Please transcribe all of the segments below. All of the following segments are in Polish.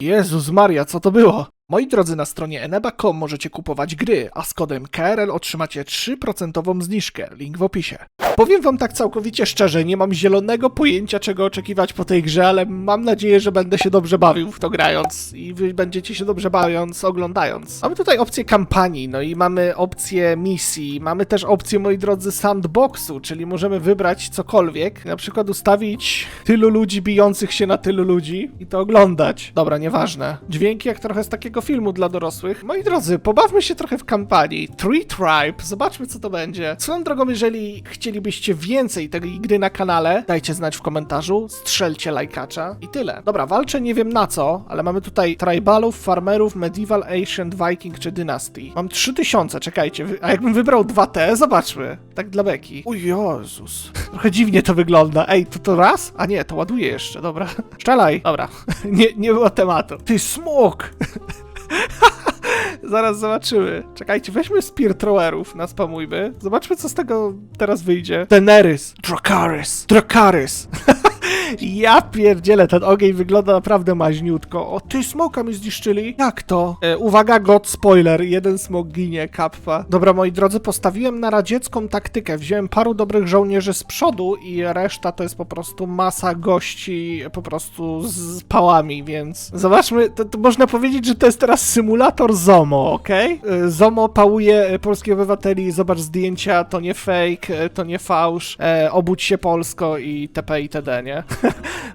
Jezus Maria, co to było? Moi drodzy, na stronie eneba.com możecie kupować gry, a z kodem KRL otrzymacie 3% zniżkę. Link w opisie. Powiem wam tak całkowicie szczerze, nie mam zielonego pojęcia czego oczekiwać po tej grze, ale mam nadzieję, że będę się dobrze bawił w to grając i wy będziecie się dobrze bawiąc oglądając. Mamy tutaj opcję kampanii, no i mamy opcję misji, mamy też opcję, moi drodzy, sandboxu, czyli możemy wybrać cokolwiek, na przykład ustawić tylu ludzi bijących się na tylu ludzi i to oglądać. Dobra, nieważne. Dźwięki jak trochę z takiego filmu dla dorosłych. Moi drodzy, pobawmy się trochę w kampanii. Tree Tribe, zobaczmy co to będzie. Swoją drogą, jeżeli chcielibyście więcej tej gry na kanale, dajcie znać w komentarzu, strzelcie lajkacza i tyle. Dobra, walczę nie wiem na co, ale mamy tutaj tribalów, farmerów, medieval, ancient, viking czy dynasty. Mam 3000, czekajcie, a jakbym wybrał 2T, zobaczmy. Tak dla beki. O Jezus. Trochę dziwnie to wygląda. Ej, to to raz? A nie, to ładuje jeszcze, dobra. Szczelaj. Dobra, nie, nie było tematu. Ty, smok! Zaraz zobaczymy. Czekajcie, weźmy Spear Throwerów, naspamujmy. Zobaczmy, co z tego teraz wyjdzie. Daenerys. Dracarys. Dracarys. Ja pierdzielę, ten ogień wygląda naprawdę maźniutko. O, ty smoka mi zniszczyli? Jak to? E, uwaga, god spoiler, jeden smok ginie, kappa. Dobra, moi drodzy, postawiłem na radziecką taktykę. Wziąłem paru dobrych żołnierzy z przodu i reszta to jest po prostu masa gości po prostu z pałami, więc zobaczmy, to, to można powiedzieć, że to jest teraz symulator ZOMO, okej? E, ZOMO pałuje e, polskich obywateli, zobacz zdjęcia, to nie fake, e, to nie fałsz, e, obudź się Polsko i TP i TD, nie?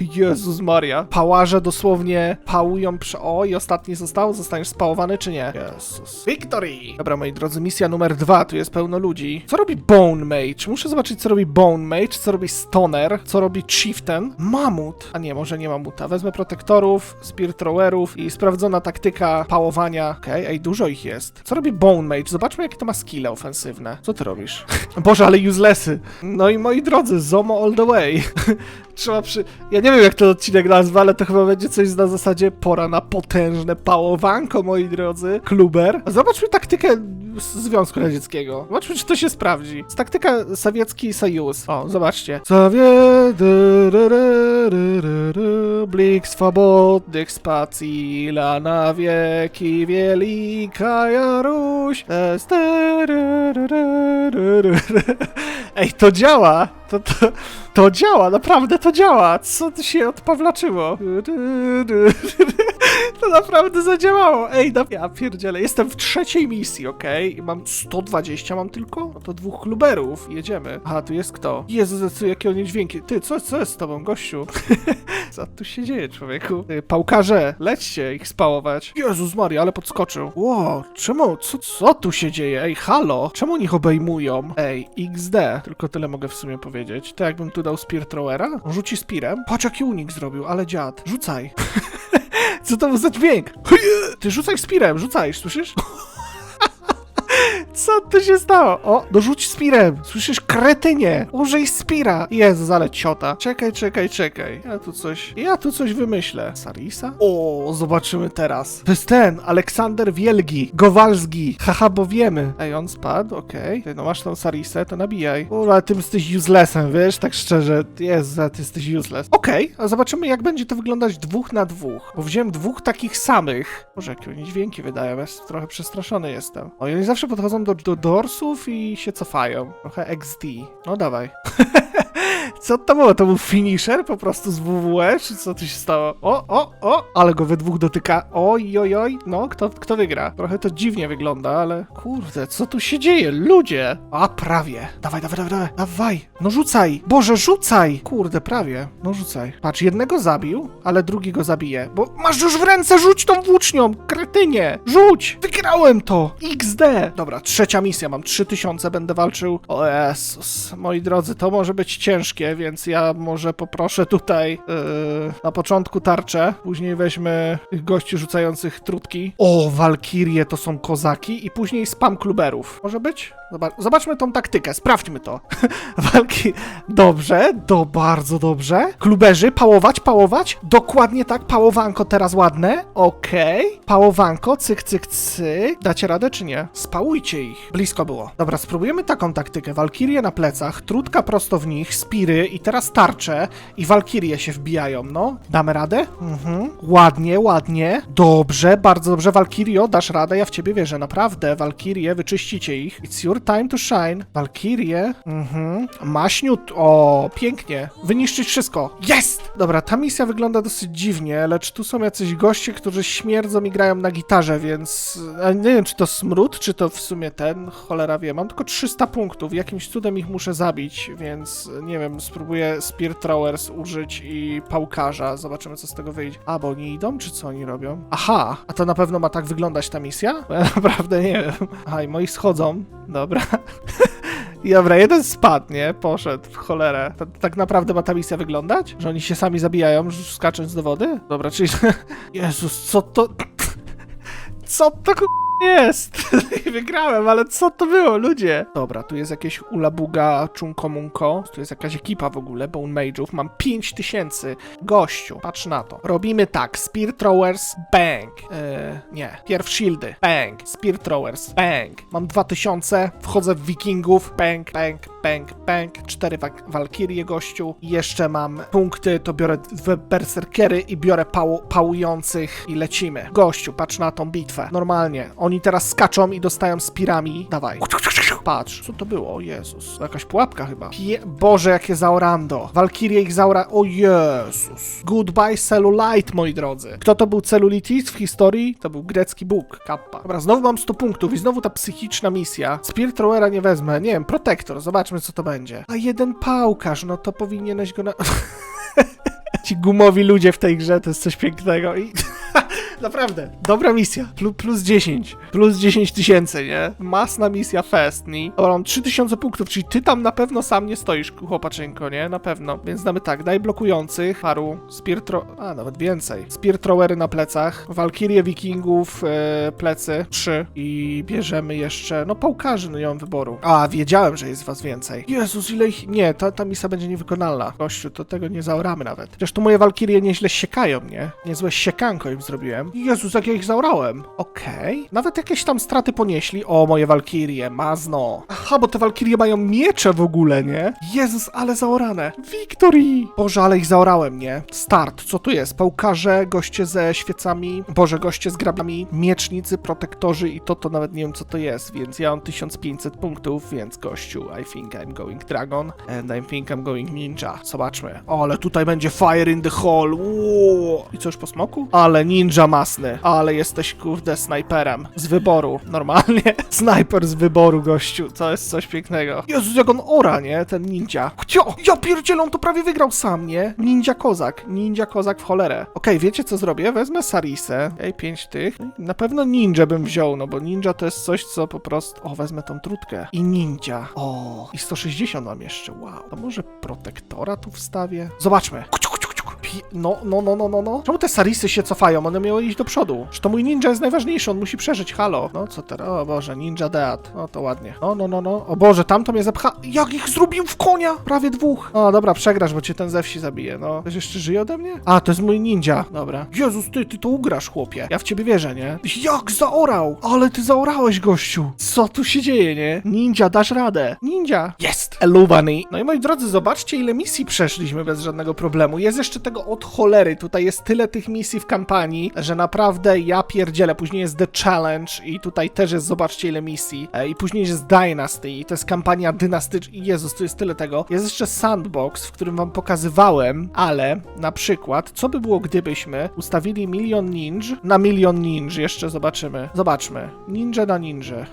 Jezus Maria. Pałaże dosłownie pałują przy... O, i ostatni został? Zostaniesz spałowany, czy nie? Jezus. Victory! Dobra, moi drodzy, misja numer dwa. Tu jest pełno ludzi. Co robi Bone Mage? Muszę zobaczyć, co robi Bone Mage, co robi Stoner, co robi Chieftain. Mamut! A nie, może nie mamuta. Wezmę protektorów, Spear Throwerów i sprawdzona taktyka pałowania. Okej, ej, dużo ich jest. Co robi Bone Mage? Zobaczmy, jakie to ma skille ofensywne. Co ty robisz? Boże, ale uselessy. No i moi drodzy, Zomo all the way. Trzeba przy... Ja nie wiem, jak ten odcinek nazwa, ale to chyba będzie coś na zasadzie pora na potężne pałowanko, moi drodzy. Kluber. Zobaczmy taktykę Związku Radzieckiego. Zobaczmy, czy to się sprawdzi. Z taktyka sowiecki sojusz. O, zobaczcie. Blik swobodnych spacji, la na wieki wielka Jaruś. ry. Ej, to działa! To, to, to działa, naprawdę to działa! Co tu się odpawlaczyło? To naprawdę zadziałało! Ej, no, ja pierdzielę, jestem w trzeciej misji, okej? I mam 120, mam tylko? No to dwóch kluberów, jedziemy. Aha, tu jest kto? Jezu, jakie oni dźwięki. Ty, co, co jest z tobą, gościu? co tu się dzieje, człowieku? Ty, pałkarze, lećcie ich spałować. Jezus Maria, ale podskoczył. Ło, czemu, co, co tu się dzieje? Ej, halo, czemu oni ich obejmują? Ej, XD, tylko tyle mogę w sumie powiedzieć. To jakbym tu dał Spear Throwera? On rzuci Spearem? Patrz jaki unik zrobił, ale dziad. Rzucaj. Co to był za dźwięk? Ty rzucaj Spearem, rzucaj, słyszysz? Co tu się stało? O, no rzuć Spirem! Słyszysz, kretynie! Użyj Spira! Jezus, ale ciota. Czekaj, czekaj, czekaj. Ja tu coś... Ja tu coś wymyślę. Sarisa? O, zobaczymy teraz. To jest ten, Aleksander Wielgi. Gowalski. Haha, bo wiemy. Ej, on spadł, okej. Ty, No masz tą Sarisę, to nabijaj. O, ale ty jesteś uselessem, wiesz? Tak szczerze. Jezu, ty jesteś useless. Okej, a zobaczymy, jak będzie to wyglądać dwóch na dwóch. Bo wziąłem dwóch takich samych. Może jakie oni dźwięki wydają, ja trochę przestraszony jestem. O, oni zawsze podchodzą do, do dorsów i się cofają. Trochę XD. No dawaj. Co to było? To był finisher po prostu z WWE? Czy co tu się stało? O, o, o! Ale go we dwóch dotyka. Oj, oj, oj. No, kto, kto wygra? Trochę to dziwnie wygląda, ale... Kurde, co tu się dzieje? Ludzie! A, prawie. Dawaj, dawaj, dawaj, dawaj. Dawaj. No rzucaj. Boże, rzucaj! Kurde, prawie. No rzucaj. Patrz, jednego zabił, ale drugi go zabije. Bo masz już w ręce, rzuć tą włócznią! Kretynie! Rzuć! Wygrałem to! XD! Dobra, trzecia misja. Mam 3000, będę walczył. O Jezus. Moi drodzy, to może być ciężkie, więc ja może poproszę tutaj yy, na początku tarczę, później weźmy tych gości rzucających trutki. O, walkirie to są kozaki i później spam kluberów. Może być? Zobacz, zobaczmy tą taktykę, sprawdźmy to. Walki. Dobrze, do bardzo dobrze. Kluberzy, pałować, pałować. Dokładnie tak, pałowanko teraz ładne. Okej. Pałowanko, cyk, cyk, cyk. Dacie radę czy nie? Spałujcie ich. Blisko było. Dobra, spróbujemy taką taktykę. Walkirie na plecach, trutka prosto w nich, spiry i teraz tarcze i walkirie się wbijają, no. Damy radę? Mhm. Ładnie, ładnie. Dobrze, bardzo dobrze. Walkirio, dasz radę, ja w ciebie wierzę, naprawdę. Walkirie, wyczyścicie ich. It's your time to shine. Walkirie, mhm. Maśniut, o, pięknie. Wyniszczyć wszystko. Jest! Dobra, ta misja wygląda dosyć dziwnie, lecz tu są jacyś goście, którzy śmierdzą i grają na gitarze, więc a nie wiem, czy to smród, czy to w sumie ten, cholera wie. Mam tylko 300 punktów, jakimś cudem ich muszę zabić, więc nie wiem, spróbuję Spear Throwers użyć i pałkarza, zobaczymy co z tego wyjdzie. A, bo oni idą, czy co oni robią? Aha, a to na pewno ma tak wyglądać ta misja? Bo ja naprawdę nie wiem. Aha, i moi schodzą, dobra. I Dobra, jeden spadł, nie? Poszedł w cholerę. To, tak naprawdę ma ta misja wyglądać? Że oni się sami zabijają, skacząc do wody? Dobra, czyli... Jezus, co to... Co to jest? Wygrałem, ale co to było, ludzie? Dobra, tu jest jakieś ulabuga, czunko munko. Tu jest jakaś ekipa w ogóle, Bone Mage'ów. Mam 5000. Gościu, patrz na to. Robimy tak, Spear Throwers, bang. Eee, nie, pierw shieldy, bang. Spear Throwers, bang. Mam 2000, wchodzę w wikingów, bang, bang, bang, bang. Cztery wa- walkirie, gościu. Jeszcze mam punkty, to biorę dwa berserkery i biorę pału, pałujących i lecimy. Gościu, patrz na tą bitwę. Normalnie. Oni teraz skaczą i dostają spirami. Dawaj. Patrz, co to było? O Jezus. Jakaś pułapka chyba. Boże, jakie zaorando. Walkirie ich zaora... O Jezus. Goodbye cellulite, moi drodzy. Kto to był cellulitis w historii? To był grecki bóg. Kappa. Dobra, znowu mam 100 punktów i znowu ta psychiczna misja. Spear Throwera nie wezmę. Nie wiem, Protektor. Zobaczmy, co to będzie. A jeden pałkarz, no to powinieneś go na... Ci gumowi ludzie w tej grze to jest coś pięknego i... Naprawdę, dobra misja. Plus, plus 10. Plus 10 tysięcy, nie? Masna misja fest, nie? Dobra, mam 3000 punktów, czyli ty tam na pewno sam nie stoisz, chłopaczynko, nie? Na pewno. Więc damy tak, daj blokujących, paru, spear tro... A, nawet więcej. Spear throwery na plecach, walkirie wikingów, e, plecy, trzy i bierzemy jeszcze, no pałkarzy, no nie mam wyboru. A, wiedziałem, że jest was więcej. Jezus, ile ich... Nie, ta, ta misja będzie niewykonalna. Gościu, to tego nie zaoramy nawet. Przecież tu moje walkirie nieźle siekają, nie? Niezłe siekanko im zrobiłem. Jezus, jak ja ich zaorałem. Okej. Nawet jakieś tam straty ponieśli. O, moje walkirie, mazno. Aha, bo te walkirie mają miecze w ogóle, nie? Jezus, ale zaorane. Victory! Boże, ale ich zaorałem, nie? Start, co tu jest? Pałkarze, goście ze świecami, Boże, goście z grabami, miecznicy, protektorzy i to, to nawet nie wiem, co to jest, więc ja mam 1500 punktów, więc gościu, I think I'm going dragon and I think I'm going ninja. Zobaczmy. O, ale tutaj będzie fire in the hall. Uuu. I co już po smoku? Ale ninja masny. Ale jesteś, kurde, snajperem. Z wyboru. Normalnie. Snajper z wyboru, gościu. To jest coś pięknego. Jezus, jak on ora, nie? Ten ninja. Cio! Ja pierdzielę, on to prawie wygrał sam, nie? Ninja kozak. Ninja kozak w cholerę. Okej, wiecie co zrobię? Wezmę Sarisę. Ej, pięć tych. Na pewno ninja bym wziął, no bo ninja to jest coś, co po prostu... O, wezmę tą trutkę. I ninja. O, i 160 mam jeszcze. Wow. To może protektora tu wstawię? Zobaczmy. Kuciu. Pi- No, no, no, no, no, no. Czemu te Sarisy się cofają? One miały iść do przodu. Że to mój ninja jest najważniejszy, on musi przeżyć, halo. No, co teraz? O Boże, ninja dead. No, to ładnie. No, no, no, no. O Boże, tamto mnie zepcha... Jak ich zrobił w konia? Prawie dwóch. O, dobra, przegrasz, bo cię ten ze wsi zabije, no. Ktoś jeszcze żyje ode mnie? A, to jest mój ninja. Dobra. Jezus, ty, ty to ugrasz, chłopie. Ja w ciebie wierzę, nie? Jak zaorał? Ale ty zaorałeś, gościu. Co tu się dzieje, nie? Ninja, dasz radę. Ninja. Jest. Elubany. No i moi drodzy, zobaczcie, ile misji przeszliśmy bez żadnego problemu. Jest jeszcze tego od cholery. Tutaj jest tyle tych misji w kampanii, że naprawdę ja pierdzielę. Później jest The Challenge i tutaj też jest, zobaczcie, ile misji. E, I później jest Dynasty i to jest kampania dynastyczna. Jezus, tu jest tyle tego. Jest jeszcze Sandbox, w którym wam pokazywałem, ale na przykład, co by było, gdybyśmy ustawili milion ninj na milion ninj? Jeszcze zobaczymy. Zobaczmy. Ninja na ninja.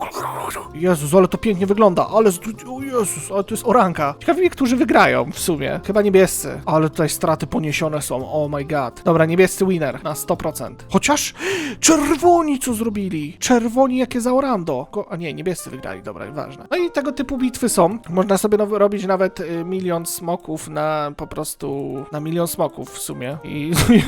Jezus, ale to pięknie wygląda, ale o Jezus, ale to jest oranka. Ciekawi mnie, którzy wygrają w sumie. Chyba niebiescy. Ale tutaj straty ponieśli podniesione są, oh my god. Dobra, niebiescy winner na 100%. Chociaż czerwoni co zrobili? Czerwoni jakie za Orando. Ko- A nie, niebiescy wygrali, dobra, ważne. No i tego typu bitwy są. Można sobie robić nawet y, milion smoków na po prostu, na milion smoków w sumie. I...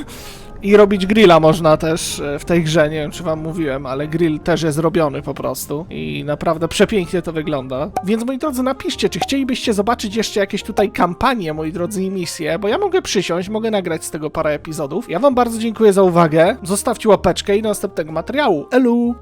I robić grilla można też e, w tej grze, nie wiem czy wam mówiłem, ale grill też jest robiony po prostu i naprawdę przepięknie to wygląda. Więc moi drodzy, napiszcie, czy chcielibyście zobaczyć jeszcze jakieś tutaj kampanie, moi drodzy, i misje, bo ja mogę przysiąść, mogę nagrać z tego parę epizodów. Ja wam bardzo dziękuję za uwagę, zostawcie łapeczkę i do następnego materiału. Elu!